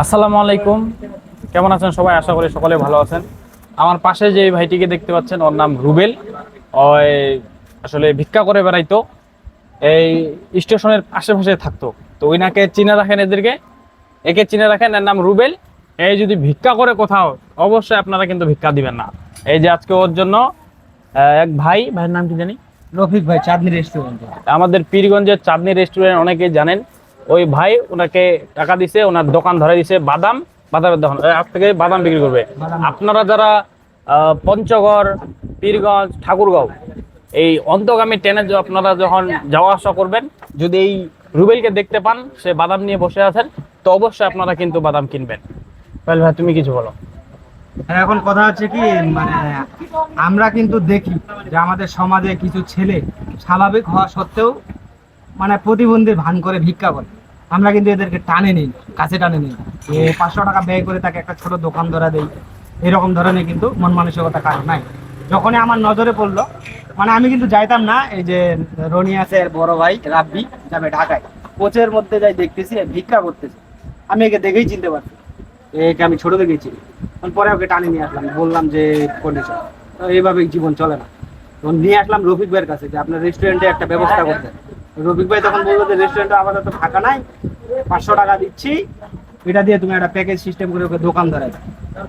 আসসালামু আলাইকুম। কেমন আছেন সবাই? আশা করি সকলে ভালো আছেন। আমার পাশে যে ভাইটিকে দেখতে পাচ্ছেন ওর নাম রুবেল। ওই আসলে ভিক্ষা করে বেড়াইতো। এই স্টেশনের আশেপাশে থাকতো। তো ওইনাকে চিনে রাখেন এদেরকে। একে চিনে রাখেন এর নাম রুবেল। এই যদি ভিক্ষা করে কোথাও অবশ্যই আপনারা কিন্তু ভিক্ষা দিবেন না। এই যে আজকে ওর জন্য এক ভাই ভাইয়ের নাম কি জানি? রফিক ভাই চাঁদনি রেস্টুরেন্ট আমাদের পীরগঞ্জের চাঁদনি রেস্টুরেন্ট অনেকেই জানেন। ওই ভাই ওনাকে টাকা দিছে, ওনার দোকান ধরে দিছে, বাদাম, বাদামের দোকান। আজ থেকে বাদাম বিক্রি করবে। আপনারা যারা পঞ্চগড়, পীরগঞ্জ, ঠাকুরগাঁও, এই অন্তগামী ট্রেনে আপনারা যখন যাওয়া আসা করবেন, যদি এই রুবেলকে দেখতে পান, সে বাদাম নিয়ে বসে আছেন, তো অবশ্যই আপনারা কিন্তু বাদাম কিনবেন। পায়েল ভাই, তুমি কিছু বলো। আর এখন কথা হচ্ছে কি মানে আমরা কিন্তু দেখি যে আমাদের সমাজে কিছু ছেলে স্বাভাবিক হওয়া সত্ত্বেও মানে প্রতিবন্ধীর ভান করে ভিক্ষা করে। আমরা কিন্তু এদেরকে টানে নিই, কাছে টানে নিই। পাঁচশো টাকা ব্যয় করে তাকে একটা ছোট দোকান ধরা দেই, এরকম ধরনের কিন্তু মন মানসিকতা কাজ নাই। যখনই আমার নজরে পড়ল মানে আমি কিন্তু যাইতাম না, এই যে রনি বড় ভাই, রাব্বি, যাবে ঢাকায়। কোচের মধ্যে যাই দেখতেছি ভিক্ষা করতেছে। আমি একে দেখেই চিনতে পারছি। একে আমি ছোট দেখেছি পরে ওকে টানে নিয়ে আসলাম, বললাম যে কন্ডিশন এইভাবে জীবন চলে না। তখন নিয়ে আসলাম রফিক ভাইয়ের কাছে যে আপনার রেস্টুরেন্টে একটা ব্যবস্থা করতে। রফিক ভাই তখন বলল যে রেস্টুরেন্টে আপাতত ফাঁকা নাই পাঁচশো টাকা দিচ্ছি। এটা দিয়ে তুমি একটা প্যাকেজ সিস্টেম করে ওকে দোকান ধরে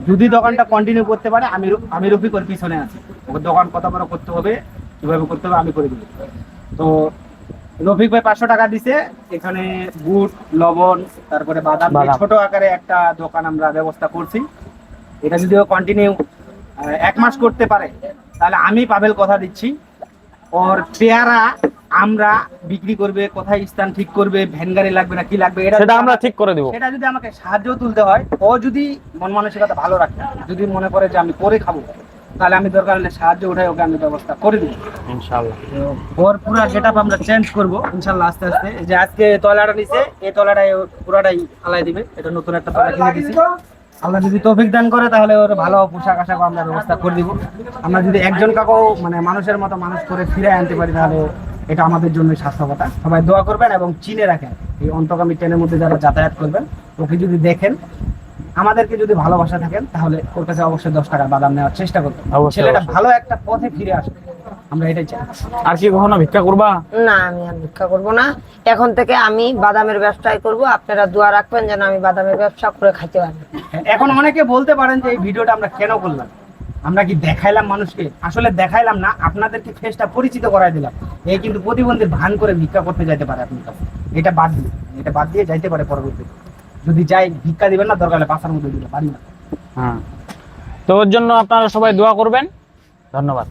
যদি দোকানটা কন্টিনিউ করতে পারে আমি আমি রফিক ওর পিছনে আছি। ওকে দোকান কত বড় করতে হবে কীভাবে করতে হবে আমি করে দিবো। তো রফিক ভাই পাঁচশো টাকা দিছে এখানে বুট লবণ তারপরে বাদাম বাদাম। ছোট আকারে একটা দোকান আমরা ব্যবস্থা করছি। এটা যদি ও কন্টিনিউ এক মাস করতে পারে তাহলে আমি পাবেল কথা দিচ্ছি। ওর পেয়ারা আমরা বিক্রি করবে কোথায় স্থান ঠিক করবে ভ্যান গাড়ি লাগবে না কি লাগবে এটা সেটা আমরা ঠিক করে দিব। সেটা যদি আমাকে সাহায্য তুলতে হয় ও যদি মন মানসিকতা ভালো রাখে যদি মনে করে যে আমি করে খাব তাহলে আমি দরকার হলে সাহায্য উঠাই ওকে আমি ব্যবস্থা করে দিব। ইনশাআল্লাহ ওর পুরো গেট আপ আমরা চেঞ্জ করব ইনশাল্লাহ আস্তে আস্তে। এই যে আজকে তলাটা নিছে এই তলাটাই পুরাটাই আলাই দিবে এটা নতুন একটা তলা কিনে দিছি আল্লাহ যদি তৌফিক দান করে তাহলে ওর ভালো পোশাক আশাক আমরা ব্যবস্থা করে দিব। আমরা যদি একজন কাকু মানে মানুষের মতো মানুষ করে ফিরে আনতে পারি তাহলে এটা আমাদের জন্য স্বাস্থ্যকতা। সবাই দোয়া করবেন এবং চিনে রাখেন এই অন্তগামী ট্রেনের মধ্যে যারা যাতায়াত করবেন ওকে যদি দেখেন আমাদেরকে যদি ভালোবাসা থাকেন তাহলে ওর কাছে অবশ্যই দশ টাকা বাদাম নেওয়ার চেষ্টা অবশ্যই, ছেলেটা ভালো একটা পথে ফিরে আসবে। আমরা এটাই চাই। আর কি কখনো ভিক্ষা করবা? না আমি আর ভিক্ষা করব না। এখন থেকে আমি বাদামের ব্যবসায় করব। আপনারা দোয়া রাখবেন যেন আমি বাদামের ব্যবসা করে খাইতে পারি। এখন অনেকে বলতে পারেন যে এই ভিডিওটা আমরা কেন করলাম? আমরা কি দেখাইলাম মানুষকে? আসলে দেখাইলাম না আপনাদেরকে ফেসটা পরিচিত করাই দিলাম। এই কিন্তু প্রতিবন্ধীর ভান করে ভিক্ষা করতে যাইতে পারে আপনি কাছে এটা বাদ দিয়ে এটা বাদ দিয়ে যাইতে পারে পরবর্তীতে। যদি যাই ভিক্ষা দিবেন না দরকার হলে পাশার মধ্যে দিতে পারি না। হ্যাঁ। তো ওর জন্য আপনারা সবাই দোয়া করবেন। ধন্যবাদ।